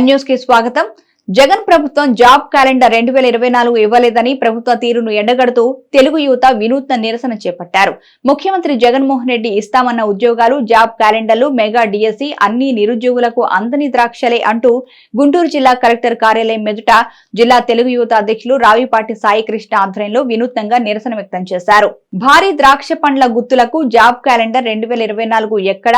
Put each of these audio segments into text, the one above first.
న్యూస్కి స్వాగతం. జగన్ ప్రభుత్వం జాబ్ క్యాలెండర్ రెండు వేల ఇరవై నాలుగు ఇవ్వలేదని ప్రభుత్వ తీరును ఎండగడుతూ తెలుగు యువత వినూత్న నిరసన చేపట్టారు. ముఖ్యమంత్రి జగన్మోహన్ రెడ్డి ఇస్తామన్న ఉద్యోగాలు జాబ్ క్యాలెండర్లు మెగా డిఎస్సి అన్ని నిరుద్యోగులకు అందని ద్రాక్షలే అంటూ గుంటూరు జిల్లా కలెక్టర్ కార్యాలయం మెదుట జిల్లా తెలుగు యువత అధ్యక్షులు రావిపాటి సాయి కృష్ణ ఆధ్వర్యంలో వినూత్నంగా నిరసన వ్యక్తం చేశారు. భారీ ద్రాక్ష పండ్ల గుత్తులకు జాబ్ క్యాలెండర్ రెండు వేల ఇరవై నాలుగు ఎక్కడ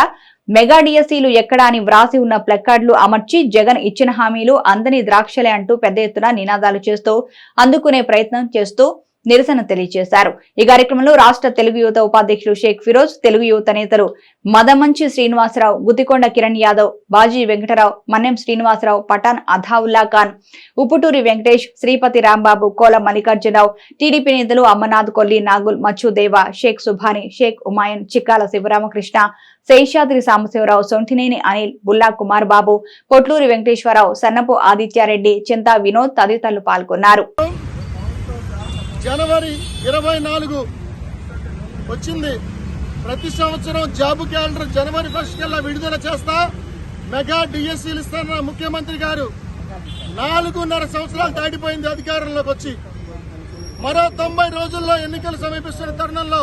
మెగా డిఎస్సీలు ఎక్కడా అని వ్రాసి ఉన్న ప్లకార్డులు అమర్చి జగన్ ఇచ్చిన హామీలు అందని ద్రాక్షలే అంటూ పెద్ద ఎత్తున నినాదాలు చేస్తూ అందుకునే ప్రయత్నం చేస్తూ నిరసన తెలియజేశారు. ఈ కార్యక్రమంలో రాష్ట్ర తెలుగు యువత ఉపాధ్యక్షులు షేక్ ఫిరోజ్ తెలుగు యువత నేతలు మదమంచి శ్రీనివాసరావు గుతికొండ కిరణ్ యాదవ్ బాజీ వెంకటరావు మన్నెం శ్రీనివాసరావు పఠాన్ అధావుల్లా ఖాన్ ఉప్పుటూరి వెంకటేష్ శ్రీపతి రాంబాబు కోల మల్లికార్జునరావు టీడీపీ నేతలు అమర్నాథ్ కొల్లి నాగుల్ మచ్చుదేవ షేక్ సుభాని షేక్ ఉమాయన్ చిక్కాల శివరామకృష్ణ శేషాద్రి సాంబశివరావు సొంటినేని అనిల్ బుల్లా కుమార్ బాబు పొట్లూరి వెంకటేశ్వరరావు సన్నపు ఆదిత్యారెడ్డి చింతా వినోద్ తదితరులు పాల్గొన్నారు. జనవరి ఇరవై నాలుగు వచ్చింది. ప్రతి సంవత్సరం జాబ్ క్యాలెండర్ జనవరి ఫస్ట్ కల్లా విడుదల చేస్తా. మెగా డిఎస్సీలు ఇస్తారన్న ముఖ్యమంత్రి గారు నాలుగున్నర సంవత్సరాలు దాటిపోయింది అధికారంలోకి వచ్చి. మరో తొంభై రోజుల్లో ఎన్నికలు సమీపిస్తున్న తరుణంలో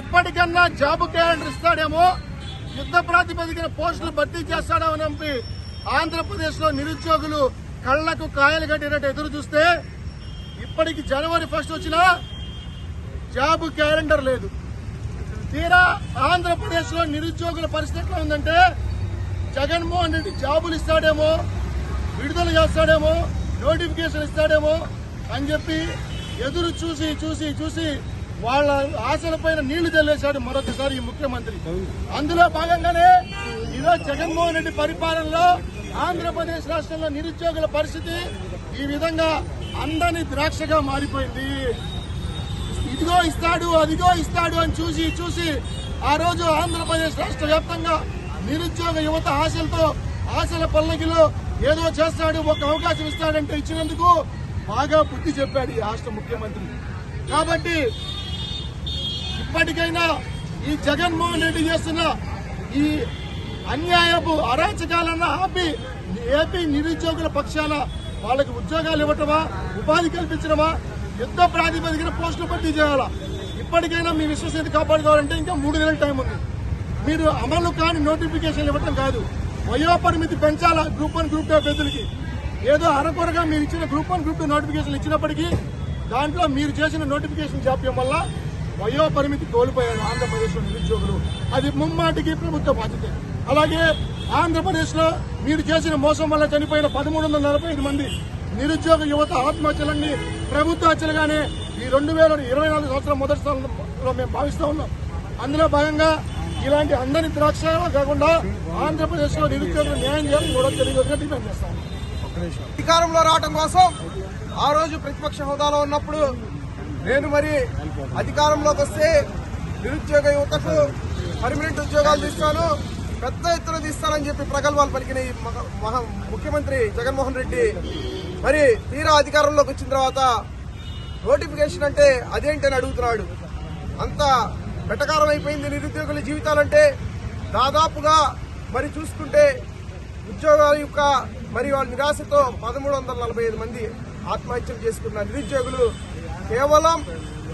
ఇప్పటికన్నా జాబ్ క్యాలెండర్ ఇస్తాడేమో యుద్ధ ప్రాతిపదికన పోస్టులు భర్తీ చేస్తాడేమో నంపి ఆంధ్రప్రదేశ్లో నిరుద్యోగులు కళ్ళకు కాయలు కట్టినట్టు ఎదురు చూస్తే ఇప్పటికి జనవరి ఫస్ట్ వచ్చిన జాబ్ క్యాలెండర్ లేదు. తీరా ఆంధ్రప్రదేశ్లో నిరుద్యోగుల పరిస్థితి ఎట్లా ఉందంటే జగన్మోహన్ రెడ్డి జాబులు ఇస్తాడేమో విడుదల చేస్తాడేమో నోటిఫికేషన్ ఇస్తాడేమో అని చెప్పి ఎదురు చూసి చూసి చూసి వాళ్ళ ఆశలపైన నీళ్ళు చల్లేశాడు మరొకసారి ఈ ముఖ్యమంత్రి. అందులో భాగంగానే ఈరోజు జగన్మోహన్ రెడ్డి పరిపాలనలో ఆంధ్రప్రదేశ్ రాష్ట్రంలో నిరుద్యోగుల పరిస్థితి ఈ విధంగా అందని ద్రాక్షగా మారిపోయింది. ఇదిగో ఇస్తాడు అదిగో ఇస్తాడు అని చూసి చూసి ఆ రోజు ఆంధ్రప్రదేశ్ రాష్ట్ర వ్యాప్తంగా నిరుద్యోగ యువత ఆశలతో ఆశల పల్లకిలో ఏదో చేస్తాడు ఒక అవకాశం ఇస్తాడంటే ఇచ్చినందుకు బాగా బుద్ధి చెప్పాడు ఈ రాష్ట్ర ముఖ్యమంత్రి. కాబట్టి ఇప్పటికైనా ఈ జగన్మోహన్ రెడ్డి చేస్తున్న ఈ అన్యాయపు అరాచకాలన్న ఆపి ఏపీ నిరుద్యోగుల పక్షాన వాళ్ళకి ఉద్యోగాలు ఇవ్వటమా? ఉపాధి కల్పించడమా? యుద్ధ ప్రాతిపదికన పోస్టులు భర్తీ చేయాలా? ఇప్పటికైనా మీ విశ్వసనీయత కాపాడుకోవాలంటే ఇంకా మూడు నెలల టైం ఉంది. మీరు అమలు కాని నోటిఫికేషన్ ఇవ్వటం కాదు. వయో పరిమితి పెంచాలా గ్రూప్ వన్ గ్రూప్ టూ అభ్యర్థులకి? ఏదో అరకొరగా మీరు ఇచ్చిన group one group two notification ఇచ్చినప్పటికీ దాంట్లో మీరు చేసిన నోటిఫికేషన్ జాప్యం వల్ల వయో పరిమితి కోల్పోయారు ఆంధ్రప్రదేశ్లో నిరుద్యోగులు. అది ముమ్మాటికి ప్రభుత్వ బాధ్యత. అలాగే ఆంధ్రప్రదేశ్లో మీరు చేసిన మోసం వల్ల చనిపోయిన పదమూడు వందల నలభై ఐదు మంది నిరుద్యోగ యువత ఆత్మహత్యలన్నీ ప్రభుత్వ హత్యలుగానే ఈ రెండు వేల ఇరవై నాలుగు సంవత్సరం మొదటి స్థానంలో మేము భావిస్తూ ఉన్నాం. అందులో భాగంగా ఇలాంటి అందరి ద్రాక్ష కాకుండా ఆంధ్రప్రదేశ్లో నిరుద్యోగులు న్యాయం చేయాలని కూడా తెలియదు డిమాండ్ చేస్తాం అధికారంలో రావడం కోసం ఆ రోజు ప్రతిపక్ష హోదాలో ఉన్నప్పుడు నేను మరి అధికారంలోకి వస్తే నిరుద్యోగ యువతకు పర్మనెంట్ ఉద్యోగాలు తీస్తాను పెద్ద ఎత్తున తీస్తానని చెప్పి ప్రగల్భాలు పలికిన ఈ మహ- మహా- ముఖ్యమంత్రి జగన్మోహన్ రెడ్డి. మరి తీరా అధికారంలోకి వచ్చిన తర్వాత నోటిఫికేషన్ అంటే అదేంటని అడుగుతున్నాడు. అంత వెటకారం అయిపోయింది నిరుద్యోగుల జీవితాలంటే దాదాపుగా మరి చూసుకుంటే ఉద్యోగాల యొక్క మరి వాళ్ళ నిరాశతో పదమూడు వందల నలభై ఐదు మంది ఆత్మహత్యలు చేసుకున్న నిరుద్యోగులు కేవలం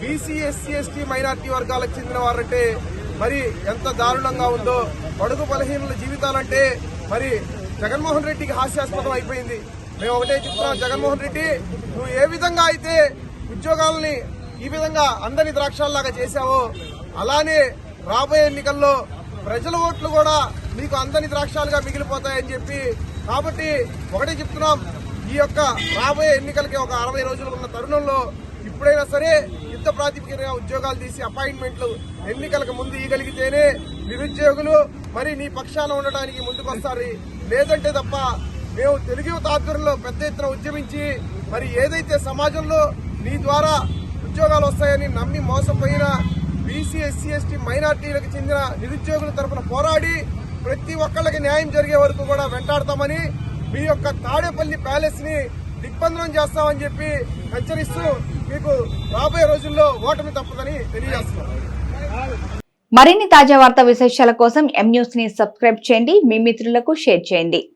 బీసీ ఎస్సీ ఎస్టీ మైనార్టీ వర్గాలకు చెందిన వారంటే మరి ఎంత దారుణంగా ఉందో. పడుగు బలహీనుల జీవితాలంటే మరి జగన్మోహన్ రెడ్డికి హాస్యాస్పదం అయిపోయింది. మేము ఒకటే చెప్తున్నాం జగన్మోహన్ రెడ్డి నువ్వు ఏ విధంగా అయితే ఉద్యోగాలని ఈ విధంగా అందరి ద్రాక్షాల్లాగా చేశావో అలానే రాబోయే ఎన్నికల్లో ప్రజల ఓట్లు కూడా మీకు అందని ద్రాక్షాలుగా మిగిలిపోతాయని చెప్పి కాబట్టి ఒకటే చెప్తున్నాం. ఈ యొక్క రాబోయే ఎన్నికలకి ఒక అరవై రోజులు ఉన్న తరుణంలో ఇప్పుడైనా సరే యుద్ధ ప్రాతిపదికన ఉద్యోగాలు తీసి అపాయింట్మెంట్లు ఎన్నికలకు ముందు ఇవ్వగలిగితేనే నిరుద్యోగులు మరి నీ పక్షాన ఉండడానికి ముందుకొస్తారు. లేదంటే తప్ప మేము తెలుగు యువత ఆధ్వర్యంలో పెద్ద ఎత్తున ఉద్యమించి మరి ఏదైతే సమాజంలో నీ ద్వారా ఉద్యోగాలు వస్తాయని నమ్మి మోసపోయిన బీసీ ఎస్సీ ఎస్టీ మైనార్టీలకు చెందిన నిరుద్యోగుల తరఫున పోరాడి ప్రతి ఒక్కళ్ళకి న్యాయం జరిగే వరకు కూడా వెంటాడతామని మీ యొక్క తాడేపల్లి ప్యాలెస్ని దిగ్బంధనం చేస్తామని చెప్పి హెచ్చరిస్తూ మీకు రాబోయే రోజుల్లో ఓటమి తప్పదని తెలియజేస్తున్నాం. మరిన్ని తాజా వార్తా విశేషాల కోసం ఎం న్యూస్ని సబ్స్క్రైబ్ చేయండి. మీ మిత్రులకు షేర్ చేయండి.